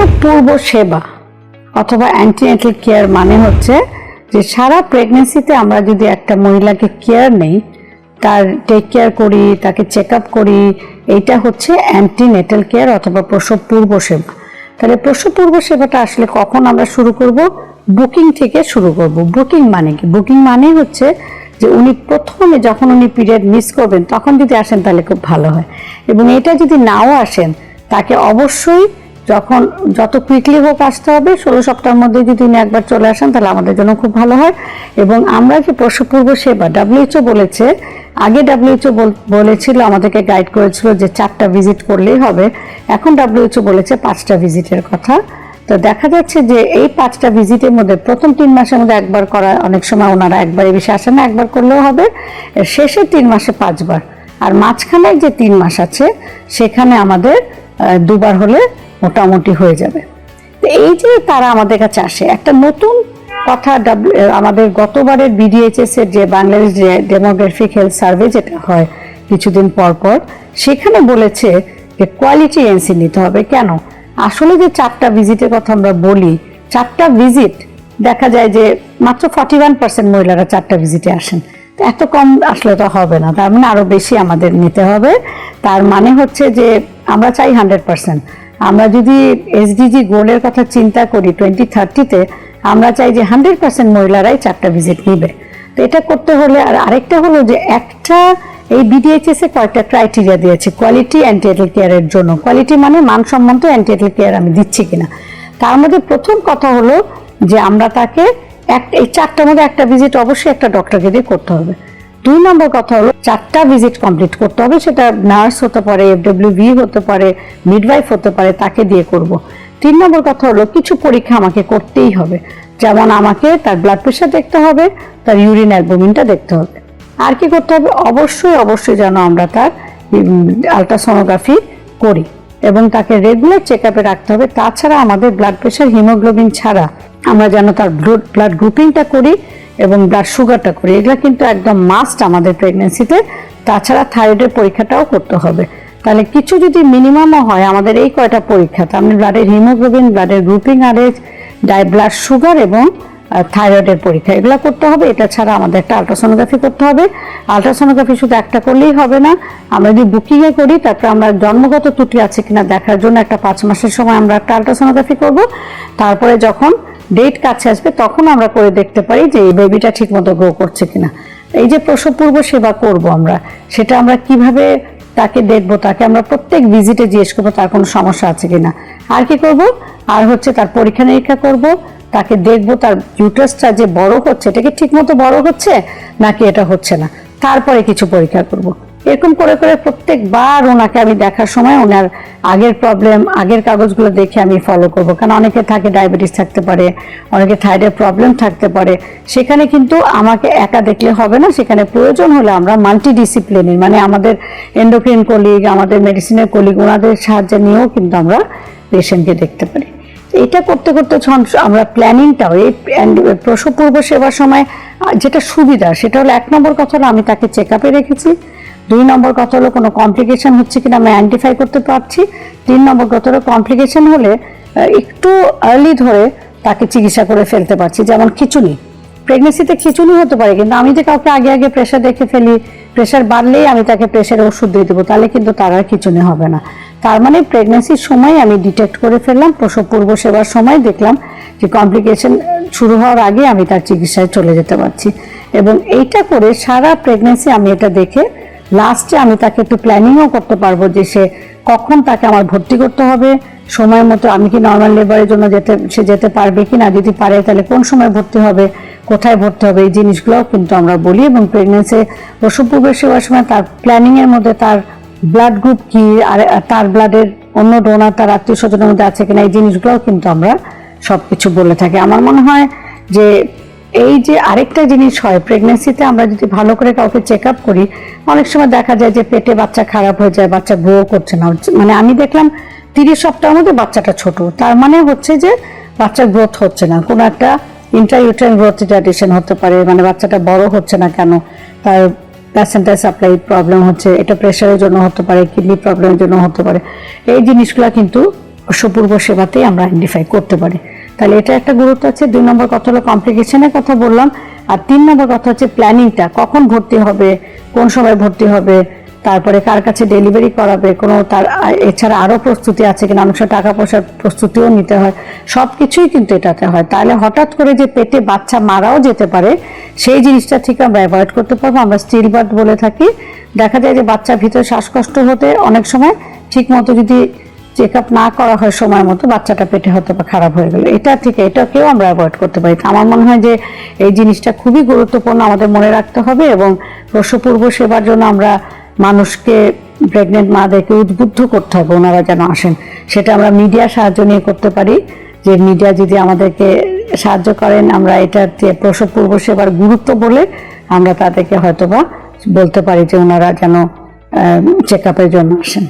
প্রসব পূর্ব সেবা অথবা অ্যান্টিনেটাল কেয়ার মানে হচ্ছে যে সারা প্রেগনেন্সিতে আমরা যদি একটা মহিলাকে কেয়ার নেই, তার টেক কেয়ার করি, তাকে চেক আপ করি, এইটা হচ্ছে অ্যান্টিনেটাল কেয়ার অথবা প্রসব পূর্ব সেবা। তাহলে প্রসব পূর্ব সেবাটা আসলে কখন আমরা শুরু করব? বুকিং থেকে শুরু করব। বুকিং মানে কি? বুকিং মানে হচ্ছে যে উনি প্রথমে যখন উনি পিরিয়ড মিস করবেন, তখন যদি আসেন তাহলে খুব ভালো হয়। এবং এটা যদি নাও আসেন, তাকে অবশ্যই যখন যত কুইকলি হোক আসতে হবে, ষোলো সপ্তাহের মধ্যে যদি উনি একবার চলে আসেন, তাহলে আমাদের জন্য খুব ভালো হয়। এবং আমরা যে প্রসবপূর্ব সেবা ডাব্লিউএইচও বলেছে, আগে ডাব্লিউএইচও বলেছিল, আমাদেরকে গাইড করেছিল যে চারটা ভিজিট করলেই হবে। এখন ডাব্লিউএইচও বলেছে পাঁচটা ভিজিটের কথা। তো দেখা যাচ্ছে যে এই পাঁচটা ভিজিটের মধ্যে প্রথম তিন মাসের মধ্যে একবার করা, অনেক সময় ওনারা একবারে বেশি আসে না, একবার করলেও হবে। শেষের তিন মাসে পাঁচবার। আর মাঝখানে যে তিন মাস আছে, সেখানে আমাদের দুবার হলে মোটামুটি হয়ে যাবে। এই যে তারা আমাদের কাছে আসে, একটা নতুন কথা আমাদের গতবারের বিডিএইচএস এর যে বাংলাদেশ ডেমোগ্রাফিক হেলথ সার্ভে যেটা হয় কিছুদিন পর পর, সেখানে বলেছে যে কোয়ালিটি এনসি নিতে হবে। কেন? আসলে যে চারটা ভিজিটের কথা আমরা বলি, চারটা ভিজিট দেখা যায় যে মাত্র ফর্টি ওয়ান পার্সেন্ট মহিলারা চারটা ভিজিটে আসেন। এত কম আসলে তো হবে না, তার মানে আরও বেশি আমাদের নিতে হবে। তার মানে হচ্ছে যে আমরা চাই হান্ড্রেড পার্সেন্ট আমরা যদি এসডিজি গোলের কথা চিন্তা করি টোয়েন্টি থার্টিতে আমরা চাই যে হান্ড্রেড পার্সেন্ট মহিলারাই চারটা ভিজিট নিবে। তো এটা করতে হলে আর আরেকটা হলো যে একটা, এই বিডিএইচএস এ কয়েকটা ক্রাইটেরিয়া দিয়েছে কোয়ালিটি অ্যান্টিএটাল কেয়ারের জন্য। কোয়ালিটি মানে মানসম্মত অ্যান্টিএটাল কেয়ার আমি দিচ্ছি কিনা। তার মধ্যে প্রথম কথা হলো যে আমরা তাকে এক, এই চারটার মধ্যে একটা ভিজিট অবশ্যই একটা ডক্টরকে দিয়ে করতে হবে। দুই নম্বর কথা হলো, চারটা ভিজিট কমপ্লিট করতে হবে, সেটা নার্স হতে পারে এফডব্লিউ ভি হতে পারে মিডওয়াইফ হতে পারে, তাকে দিয়ে করব। তিন নম্বর কথা হলো, কিছু পরীক্ষা আমাকে করতেই হবে। যেমন আমাকে তার ব্লাড প্রেশার দেখতে হবে, তার ইউরিন অ্যালবুমিনটা দেখতে হবে। আর কি করতে হবে? অবশ্যই অবশ্যই যেন আমরা তার আলট্রাসোনোগ্রাফি করি এবং তাকে রেগুলার চেক আপে রাখতে হবে। তাছাড়া আমাদের ব্লাড প্রেশার হিমোগ্লোবিন ছাড়া আমরা যেন তার ব্লাড গ্রুপিংটা করি এবং ব্লাড সুগারটা করি। এগুলো কিন্তু একদম মাস্ট আমাদের প্রেগনেন্সিতে তাছাড়া থাইরয়েডের পরীক্ষাটাও করতে হবে। তাহলে কিছু যদি মিনিমামও হয়, আমাদের এই কয়টা পরীক্ষা? তার মানে ব্লাডের হিমোগ্লোবিন ব্লাডের গ্রুপিং আরএইচ ডাই ব্লাড সুগার এবং থাইরয়েডের পরীক্ষা। এগুলো করতে হবে। এটা ছাড়া আমাদের একটা আলট্রাসোনোগ্রাফি করতে হবে। আলট্রাসোনোগ্রাফি শুধু একটা করলেই হবে না। আমরা যদি বুকিংয়ে করি, তারপরে আমরা জন্মগত ত্রুটি আছে কিনা দেখার জন্য একটা পাঁচ মাসের সময় আমরা একটা আলট্রাসোনোগ্রাফি করব। তারপরে যখন ডেট কাছে আসবে, তখন আমরা করে দেখতে পারি যে এই বেবিটা ঠিকমতো গ্রো করছে কিনা। এই যে প্রসব পূর্ব সেবা করব আমরা, সেটা আমরা কীভাবে তাকে দেখব, তাকে আমরা প্রত্যেক ভিজিটে জিজ্ঞেস করব, তার কোনো সমস্যা আছে কিনা। আর কি করব? আর হচ্ছে তার পরীক্ষা নিরীক্ষা করব, তাকে দেখব তার ইউটাসটা যে বড় হচ্ছে, এটা কি ঠিকমতো বড় হচ্ছে, নাকি এটা হচ্ছে না। তারপরে কিছু পরীক্ষা করব। এরকম করে করে প্রত্যেকবার ওনাকে আমি দেখার সময় ওনার আগের প্রবলেম আগের কাগজগুলো দেখে আমি ফলো করব। কারণ অনেকে থাকে ডায়াবেটিস থাকতে পারে, অনেকে থাইরয়েড প্রবলেম থাকতে পারে। সেখানে কিন্তু আমাকে একা দেখলে হবে না, সেখানে প্রয়োজন হলে আমরা মাল্টি ডিসিপ্লিনের মানে আমাদের এন্ডোক্রিন কলিগ আমাদের মেডিসিনের কলিগ ওনাদের সাহায্য নিয়েও কিন্তু আমরা পেশেন্টকে দেখতে পারি। এটা করতে করতে আমরা প্ল্যানিংটাও এই প্রসব পূর্ব সেবার সময় যেটা সুবিধা, সেটা হলো এক নম্বর কথা হলো আমি তাকে চেক আপে রেখেছি। দুই নম্বর কথা হলো কোনো কমপ্লিকেশন হচ্ছে কিনা আমি আইডেন্টিফাই করতে পারছি। তিন নম্বর কথা হলো কমপ্লিকেশন হলে একটু আর্লি ধরে তাকে চিকিৎসা করে ফেলতে পারছি। যেমন খিচুনি প্রেগনেন্সিতে খিচুনি হতে পারে, কিন্তু আমি যে কাউকে আগে আগে প্রেশার দেখে ফেলি প্রেশার বাড়লেই আমি তাকে প্রেশারের ওষুধ দিয়ে দেবো, তাহলে কিন্তু তার আর খিচুনি হবে না। তার মানে প্রেগনেন্সির সময় আমি ডিটেক্ট করে ফেললাম, প্রসব পূর্ব সেবার সময় দেখলাম যে কমপ্লিকেশন শুরু হওয়ার আগে আমি তার চিকিৎসায় চলে যেতে পারছি। এবং এইটা করে সারা প্রেগনেন্সি আমি এটা দেখে লাস্টে আমি তাকে একটু প্ল্যানিংও করতে পারব যে সে কখন তাকে আমার ভর্তি করতে হবে, সময় মতো আমি কি নর্মাল লেবারের জন্য যেতে, সে যেতে পারবে কি না যদি পারে তাহলে কোন সময় ভর্তি হবে, কোথায় ভর্তি হবে, এই জিনিসগুলোও কিন্তু আমরা বলি এবং প্রেগনেন্সি প্রসবপূর্বে সেবার সময় তার প্ল্যানিংয়ের মধ্যে তার ব্লাড গ্রুপ কি, আর তার ব্লাডের অন্য ডোনার তার আত্মীয় স্বজনের মধ্যে আছে কিনা, এই জিনিসগুলোও কিন্তু আমরা সব কিছু বলে থাকি। আমার মনে হয় যে এই যে আরেকটা জিনিস হয় প্রেগনেন্সিতে আমরা যদি ভালো করে কাউকে চেক আপ করি, অনেক সময় দেখা যায় যে পেটে বাচ্চা খারাপ হয়ে যায়, বাচ্চা গ্রো করছে না। মানে আমি দেখলাম তিরিশ সপ্তাহের মধ্যে বাচ্চাটা ছোট। তার মানে হচ্ছে যে বাচ্চার গ্রোথ হচ্ছে না। কোনো একটা ইন্টারইউটেন গ্রোথ রিটার্ডেশন হতে পারে মানে বাচ্চাটা বড় হচ্ছে না কেন, তার প্যাসেন্টার সাপ্লাই প্রবলেম হচ্ছে, এটা প্রেশারের জন্য হতে পারে কিডনি প্রবলেমের জন্য হতে পারে। এই জিনিসগুলো কিন্তু প্রসবপূর্ব সেবাতেই আমরা আইডেন্টিফাই করতে পারি। তাহলে এটা একটা গুরুত্ব আছে। দুই নম্বর কথা হলো কমপ্লিকেশনের কথা বললাম। আর তিন নম্বর কথা হচ্ছে প্ল্যানিংটা কখন ভর্তি হবে? কোন সময় ভর্তি হবে? তারপরে কার কাছে ডেলিভারি করাবে? কোনো তার এছাড়া আরও প্রস্তুতি আছে কিনা? অনেক সময় টাকা পয়সার প্রস্তুতিও নিতে হয়। সব কিছুই কিন্তু এটাতে হয়। তাহলে হঠাৎ করে যে পেটে বাচ্চা মারাও যেতে পারে, সেই জিনিসটা থেকে আমরা অ্যাভয়েড করতে পারব। আমরা স্টিল বার্থ বলে থাকি। দেখা যায় যে বাচ্চার ভিতরে শ্বাসকষ্ট হতে অনেক সময় ঠিক মতো যদি চেক আপ না করা হয় সময় মতো বাচ্চাটা পেটে হয়তো বা খারাপ হয়ে গেল। এটা থেকে এটাকেও আমরা অ্যাভয়েড করতে পারি। আমার মনে হয় যে এই জিনিসটা খুবই গুরুত্বপূর্ণ আমাদের মনে রাখতে হবে এবং প্রসবপূর্ব সেবার জন্য আমরা মানুষকে প্রেগনেন্ট মাদেরকে উদ্বুদ্ধ করতে হবে, ওনারা যেন আসেন। সেটা আমরা মিডিয়ার সাহায্য নিয়ে করতে পারি। যে মিডিয়া যদি আমাদেরকে সাহায্য করেন, আমরা এটা প্রসবপূর্ব সেবার গুরুত্ব বলে আমরা তাদেরকে হয়তোবা বলতে পারি যে ওনারা যেন চেক আপের জন্য আসেন।